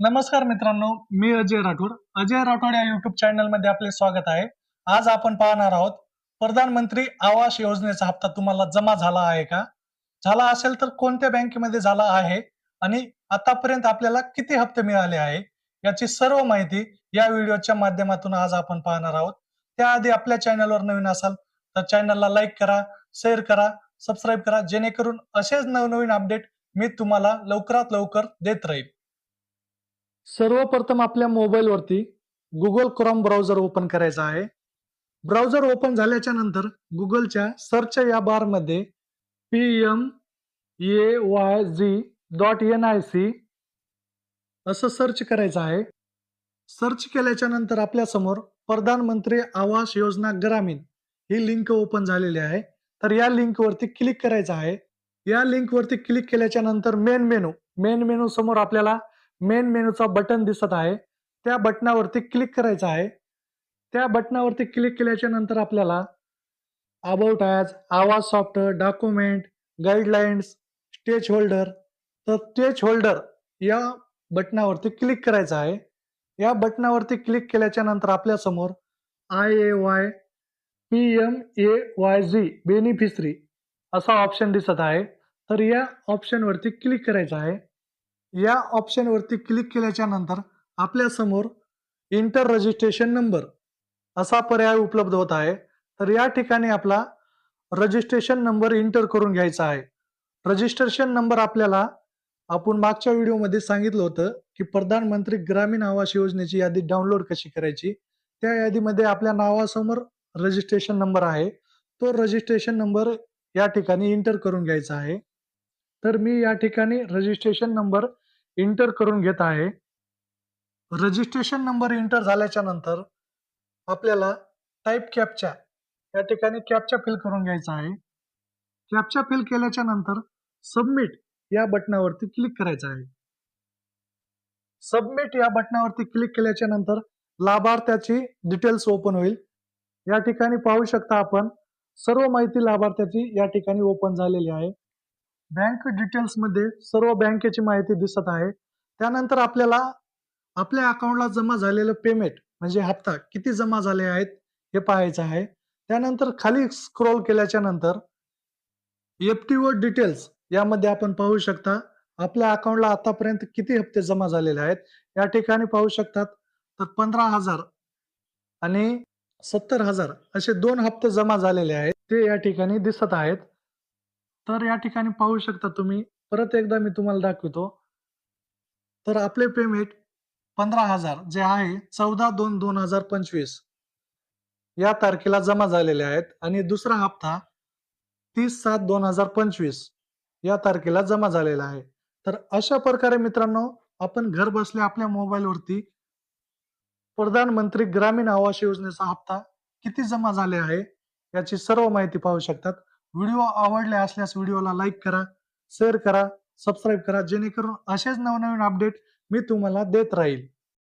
नमस्कार मित्रांनो मी अजय राठोड. अजय राठोड या युट्यूब चॅनलमध्ये आपले स्वागत आहे. आज आपण पाहणार आहोत प्रधानमंत्री आवास योजनेचा हप्ता तुम्हाला जमा झाला आहे का? झाला असेल तर कोणत्या बँकेमध्ये झाला आहे? आणि आतापर्यंत आपल्याला किती हप्ते मिळाले आहे? याची सर्व माहिती या व्हिडिओच्या माध्यमातून आज आपण पाहणार आहोत. त्याआधी आपल्या चॅनलवर नवीन असाल तर चॅनलला लाईक करा शेअर करा सबस्क्राईब करा जेणेकरून असेच नवनवीन अपडेट मी तुम्हाला लवकरात लवकर देत राहील. सर्वप्रथम आपल्या मोबाईलवरती गुगल क्रोम ब्राउझर ओपन करायचा आहे. ब्राउझर ओपन झाल्याच्यानंतर गुगलच्या सर्च या बारमध्ये P M A Y G dot N I C असं सर्च करायचं आहे. सर्च केल्याच्यानंतर आपल्यासमोर प्रधानमंत्री आवास योजना ग्रामीण ही लिंक ओपन झालेली आहे. तर या लिंकवरती क्लिक करायचं आहे. या लिंकवरती क्लिक केल्याच्यानंतर मेन मेनू मेन मेनू समोर आपल्याला मेन मेनूचा बटन दिसत आहे. त्या बटनावरती क्लिक करायचं आहे. त्या बटनावरती क्लिक केल्याच्यानंतर आपल्याला अबाउट ॲज आवाज software document guidelines stage holder तर स्टेज होल्डर या बटनावरती क्लिक करायचं आहे. या बटनावरती क्लिक केल्याच्यानंतर आपल्यासमोर I A Y P M A Y G beneficiary असा ऑप्शन दिसत आहे. तर या ऑप्शनवरती क्लिक करायचं आहे. या ऑप्शनवरती क्लिक केल्याच्यानंतर आपल्यासमोर इंटर रजिस्ट्रेशन नंबर असा पर्याय उपलब्ध होत आहे. तर या ठिकाणी आपला रजिस्ट्रेशन नंबर इंटर करून घ्यायचा आहे. रजिस्ट्रेशन नंबर आपल्याला आपण मागच्या व्हिडिओमध्ये सांगितलं होतं की प्रधानमंत्री ग्रामीण आवास योजनेची यादी डाउनलोड कशी करायची? त्या यादीमध्ये आपल्या नावासमोर रजिस्ट्रेशन नंबर आहे. तो रजिस्ट्रेशन नंबर या ठिकाणी इंटर करून घ्यायचा आहे. तर मी या ठिकाणी रजिस्ट्रेशन नंबर इंटर करून घेत आहे. रजिस्ट्रेशन नंबर इंटर झाल्याच्यानंतर आपल्याला टाईप कॅपच्या या ठिकाणी कॅपच्या फिल करून घ्यायचा आहे. कॅपच्या फिल केल्याच्यानंतर सबमिट या बटनावरती क्लिक करायचं आहे. सबमिट या बटनावरती क्लिक केल्याच्यानंतर लाभार्थ्याची डिटेल्स ओपन होईल. या ठिकाणी पाहू शकता आपण सर्व माहिती लाभार्थ्याची या ठिकाणी ओपन झालेली आहे. बँक डिटेल्समध्ये सर्व बँकेची माहिती दिसत आहे. त्यानंतर आपल्याला आपल्या अकाउंटला जमा झालेलं पेमेंट म्हणजे हप्ता किती जमा झाले आहेत हे पाहायचं आहे. त्यानंतर खाली स्क्रोल केल्याच्यानंतर एफ टी ओ डिटेल्स यामध्ये आपण पाहू शकता. आपल्या अकाउंटला आतापर्यंत किती हप्ते जमा झालेले आहेत? या ठिकाणी पाहू शकतात. तर पंधरा हजार आणि सत्तर हजार असे दोन हप्ते जमा झालेले आहेत. ते या ठिकाणी दिसत आहेत. तर या ठिकाणी पाहू शकता तुम्ही. परत एकदा मी तुम्हाला दाखवतो. तर आपले पेमेंट पंधरा हजार जे आहे चौदा दोन दोन हजार पंचवीस. या तारखेला जमा झालेले आहेत. आणि दुसरा हप्ता तीस सात दोन हजार पंचवीस या तारखेला जमा झालेला आहे. तर अशा प्रकारे मित्रांनो आपण घर बसल्या आपल्या मोबाईलवरती प्रधानमंत्री ग्रामीण आवास योजनेचा हप्ता किती जमा झाले आहे याची सर्व माहिती पाहू शकतात. व्हिडिओ आवडले असल्यास व्हिडिओला लाईक करा शेअर करा सबस्क्राईब करा जेणेकरून असेच नवनवीन अपडेट मी तुम्हाला देत राहील.